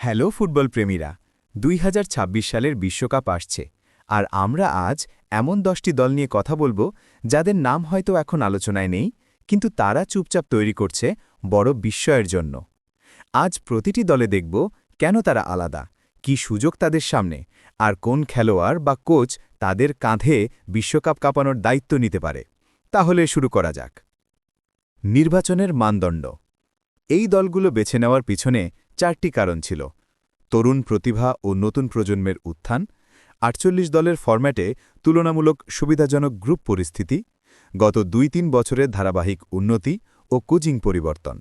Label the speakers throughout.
Speaker 1: Hello football প্রেমীরা, দুই হাজার ছাব্বিশ সালের বিশ্বকাপ আসছে, আর আমরা আজ এমন দশটি দল নিয়ে কথা বলব যাদের নাম হয়তো এখন আলোচনায় নেই, কিন্তু তারা চুপচাপ তৈরি করছে বড় বিস্ময়ের জন্য। আজ প্রতিটি দলে দেখব কেন তারা আলাদা, কি সুযোগ তাদের সামনে, আর কোন খেলোয়াড় বা কোচ তাদের কাঁধে বিশ্বকাপ কাঁপানোর দায়িত্ব নিতে পারে। তাহলে শুরু করা যাক। নির্বাচনের মানদণ্ড। এই দলগুলো বেছে নেওয়ার পিছনে চারটি কারণ ছিল, তরুণ প্রতিভা ও নতুন প্রজন্মের উত্থান, আটচল্লিশ দলের ফরম্যাটে তুলনামূলক সুবিধাজনক গ্রুপ পরিস্থিতি, গত দুই তিন বছরের ধারাবাহিক উন্নতি ও কোচিং পরিবর্তন।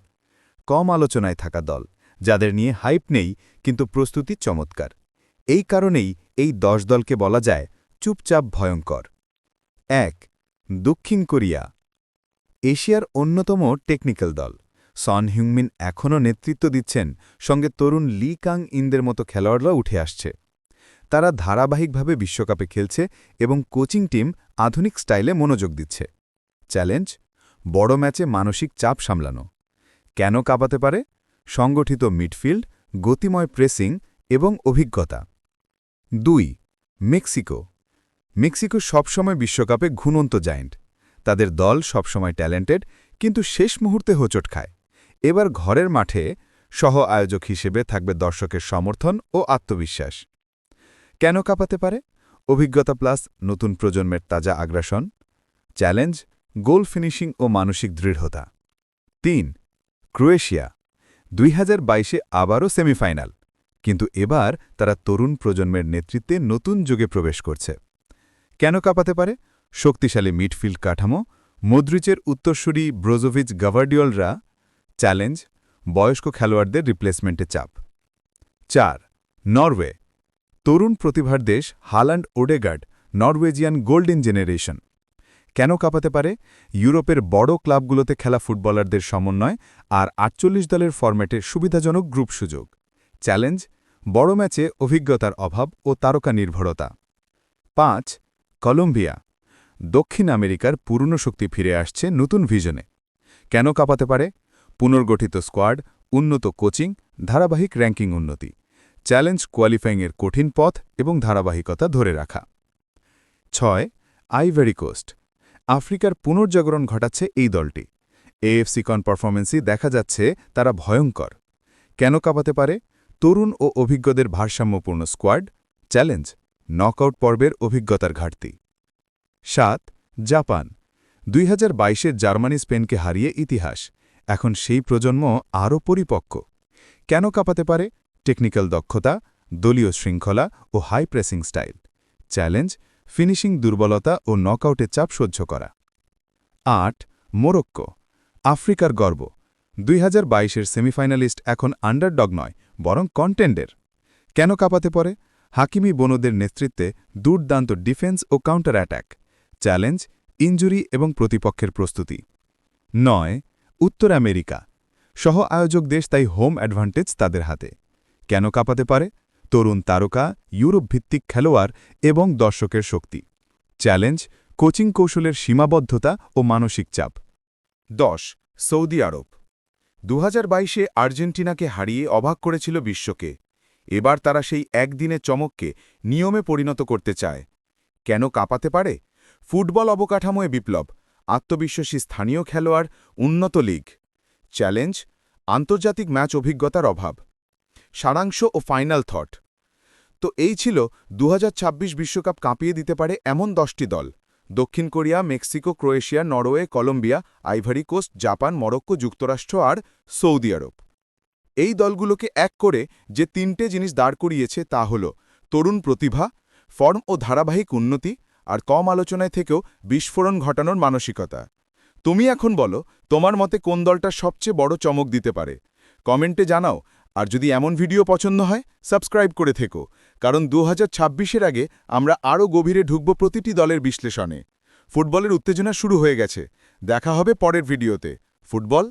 Speaker 1: কম আলোচনায় থাকা দল, যাদের নিয়ে হাইপ নেই, কিন্তু প্রস্তুতি চমৎকার। এই কারণেই এই দশ দলকে বলা যায় চুপচাপ ভয়ঙ্কর। এক, দক্ষিণ কোরিয়া। এশিয়ার অন্যতম টেকনিক্যাল দল। সন হিউংমিন এখনও নেতৃত্ব দিচ্ছেন, সঙ্গে তরুণ লি কাং ইনদের মতো খেলোয়াড়রা উঠে আসছে। তারা ধারাবাহিকভাবে বিশ্বকাপে খেলছে এবং কোচিং টিম আধুনিক স্টাইলে মনোযোগ দিচ্ছে। চ্যালেঞ্জ? বড় ম্যাচে মানসিক চাপ সামলানো। কেন কাঁপাতে পারে? সংগঠিত মিডফিল্ড, গতিময় প্রেসিং এবং অভিজ্ঞতা। দুই, মেক্সিকো। মেক্সিকো সবসময় বিশ্বকাপে ঘুনন্ত জায়েন্ট। তাদের দল সবসময় ট্যালেন্টেড, কিন্তু শেষ মুহূর্তে হোঁচট খায়। এবার ঘরের মাঠে সহ আয়োজক হিসেবে থাকবে দর্শকের সমর্থন ও আত্মবিশ্বাস। কেন কাঁপাতে পারে? অভিজ্ঞতা প্লাস নতুন প্রজন্মের তাজা আগ্রাসন। চ্যালেঞ্জ, গোল ফিনিশিং ও মানসিক দৃঢ়তা। তিন, ক্রোয়েশিয়া। দুই হাজার বাইশে আবারও সেমিফাইনাল, কিন্তু এবার তারা তরুণ প্রজন্মের নেতৃত্বে নতুন যুগে প্রবেশ করছে। কেন কাঁপাতে পারে? শক্তিশালী মিডফিল্ড কাঠামো মদ্রিচের উত্তরসূরি ব্রোজোভিচ গাভার্ডিওলরা চ্যালেঞ্জ, বয়স্ক খেলোয়াড়দের রিপ্লেসমেন্টে চাপ। চার, নরওয়ে। তরুণ প্রতিভার দেশ Haaland Odegaard, Norwegian golden generation. কেন কাঁপাতে পারে? ইউরোপের বড় ক্লাবগুলোতে খেলা ফুটবলারদের সমন্বয় আর আটচল্লিশ দলের ফরম্যাটে সুবিধাজনক গ্রুপ সুযোগ। চ্যালেঞ্জ, বড় ম্যাচে অভিজ্ঞতার অভাব ও তারকা নির্ভরতা পাঁচ, কলম্বিয়া। দক্ষিণ আমেরিকার পুরনো শক্তি ফিরে আসছে নতুন ভিজনে কেন কাঁপাতে পারে? পুনর্গঠিত স্কোয়াড, উন্নত কোচিং, ধারাবাহিক র্যাঙ্কিং উন্নতি, চ্যালেঞ্জ কোয়ালিফাইংয়ের কঠিন পথ এবং ধারাবাহিকতা ধরে রাখা। ছয়, আইভেরি কোস্ট। আফ্রিকার পুনর্জাগরণ ঘটাচ্ছে এই দলটি। এএফসি কন পারফরমেন্সই দেখা যাচ্ছে তারা ভয়ঙ্কর। কেন কাঁপাতে পারে? তরুণ ও অভিজ্ঞদের ভারসাম্যপূর্ণ স্কোয়াড, চ্যালেঞ্জ, নকআউট পর্বের অভিজ্ঞতার ঘাটতি। সাত, জাপান। দুই হাজার জার্মানি স্পেনকে হারিয়ে ইতিহাস। এখন সেই প্রজন্ম আরও পরিপক্ক। কেন কাঁপাতে পারে? টেকনিক্যাল দক্ষতা, দলীয় শৃঙ্খলা ও high pressing style. Challenge, finishing দুর্বলতা ও নকআউটে চাপ সহ্য করা। আট, মোরক্কো, আফ্রিকার গর্ব। দুই হাজার বাইশের সেমিফাইনালিস্ট এখন আন্ডারডগ নয়, বরং কন্টেন্ডের। কেন কাঁপাতে পড়ে হাকিমি বনদের নেতৃত্বে দুর্দান্ত ডিফেন্স ও কাউন্টার অ্যাট্যাক চ্যালেঞ্জ ইঞ্জুরি এবং প্রতিপক্ষের প্রস্তুতি। নয় উত্তর আমেরিকা। সহ আয়োজক দেশ তাই হোম অ্যাডভান্টেজ তাদের হাতে। কেন কাঁপাতে পারে? তরুণ তারকা ইউরোপ ভিত্তিক খেলোয়াড় এবং দর্শকের শক্তি। চ্যালেঞ্জ, কোচিং কৌশলের সীমাবদ্ধতা ও মানসিক চাপ।
Speaker 2: দশ, সৌদি আরব। দু হাজার আর্জেন্টিনাকে হারিয়ে অবাক করেছিল বিশ্বকে। এবার তারা সেই একদিনে চমককে নিয়মে পরিণত করতে চায়। কেন কাঁপাতে পারে? ফুটবল অবকাঠামোয় বিপ্লব। আত্মবিশ্বাসী স্থানীয় খেলোয়াড়, উন্নত লীগ। চ্যালেঞ্জ, আন্তর্জাতিক ম্যাচ অভিজ্ঞতার অভাব। সারাংশ ও ফাইনাল থট। তো এই ছিল দু বিশ্বকাপ কাঁপিয়ে দিতে পারে এমন দশটি দল। দক্ষিণ Korea, Mexico, Croatia, Norway, Colombia, Ivory Coast, Japan, Morocco, যুক্তরাষ্ট্র আর সৌদি আরব। এই দলগুলোকে এক করে যে তিনটে জিনিস দাঁড় করিয়েছে তা হল, তরুণ প্রতিভা, ফর্ম ও ধারাবাহিক উন্নতি আর কম আলোচনায় থেকেও বিস্ফোরণ ঘটানোর মানসিকতা। তুমি এখন বলো, তোমার মতে কোন দলটা সবচেয়ে বড় চমক দিতে পারে? কমেন্টে জানাও, আর যদি এমন ভিডিও পছন্দ হয়, সাবস্ক্রাইব করে থেকো, কারণ দু হাজার আগে আমরা আরও গভীরে ঢুকব প্রতিটি দলের বিশ্লেষণে। ফুটবলের উত্তেজনা শুরু হয়ে গেছে। দেখা হবে পরের ভিডিওতে। ফুটবল